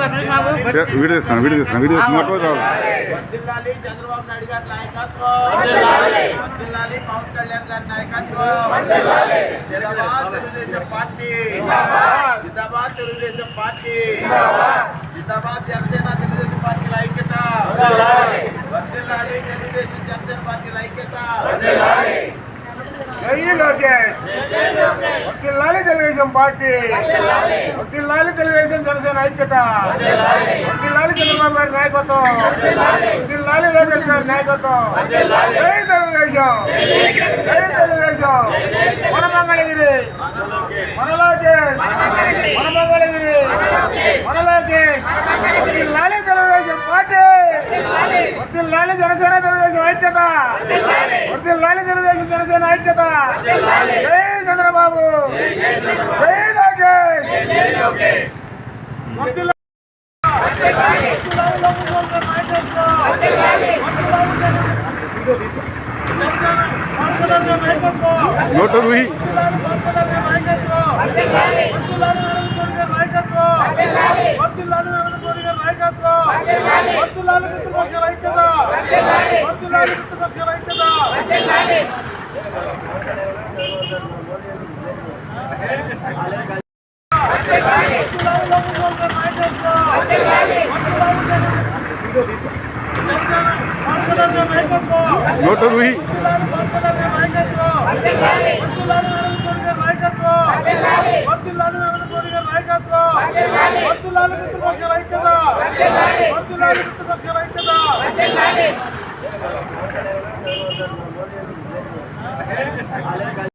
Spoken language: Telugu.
వీడియో తీస్తాను వీడియో తీస్తాను వీడియో తీస్తున్నట్టు రావాలి. వర్ధిల్లాలి చంద్రబాబు నాయుడు గారి నాయకత్వం. వర్ధిల్లాలి పవన్ కళ్యాణ్ గారి నాయకత్వం. జిందాబాద్ తెలుగుదేశం పార్టీ. జిందాబాద్. తెలుగుదేశం పార్టీ. జిందాబాద్. జనసేన తెలుగుదేశం పార్టీల ఐక్యత. వర్ధిల్లాలి తెలుగుదేశం జనసేన పార్టీల ఐక్యత. జై లోకేష్. వర్ధిల్లాలి తెలుగుదేశం పార్టీ. వర్ధిల్లాలి తెలుగుదేశం జనసేన ఐక్యత. వర్ధిల్లాలి చంద్రబాబు గారి నాయకత్వం. వర్ధిల్లాలి లోకేష్ గారి నాయకత్వం. జై తెలుగుదేశం. జై తెలుగుదేశం. మన మంగళగిరి. మన లోకేష్. మన మంగళగిరి. మన లోకేష్ వర్ధిల్లాలి తెలుగుదేశం పార్టీ వర్ధిల్లాలి జనసేన తెలుగుదేశం ఐక్యత వర్ధిల్లాలి తెలుగుదేశం జనసేన ఐక్యత. జై చంద్రబాబు. జై లోకేష్. నోట రూహి. నోట రూహి వర్ధిల్లాలి